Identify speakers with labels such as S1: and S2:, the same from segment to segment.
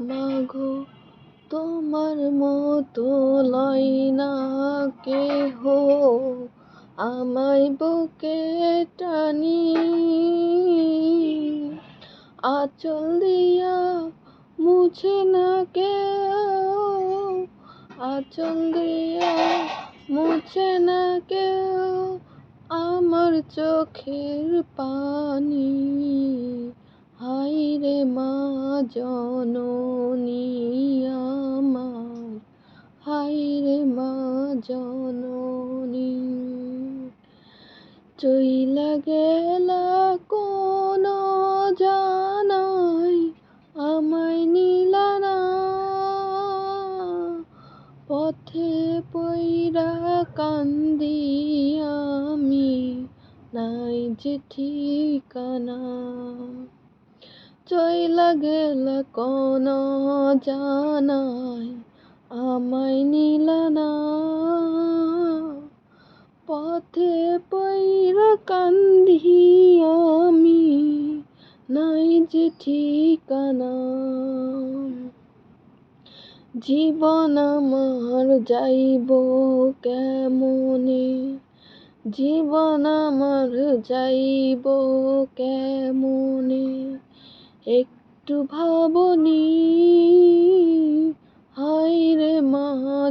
S1: মাগো তোমার মতো লয় না কেহ আমায় বুকে টানি। আচল দিয়া মুছে না কেউ আচল দিয়া মুছে না কেউ আমার চোখের পানি। জননী। চইলা গেলা কোন জানাই আমায় নিলা না। পথে পইরা কান্দি আমি, নাই যে ঠিকানা। চইলা গেল কোন জানাই আমায় নিলা না। পথে পইরা কান্দি আমি নাই যে ঠিকানা। জীবন আমার যাইব কেমনে? জীবন আমার যাইব কেমনে? একটু ভাবনি হাই রে মা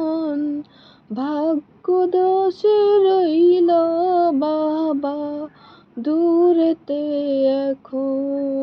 S1: ভাগ্য দোষে রইল বাবা দূরেতে এখন।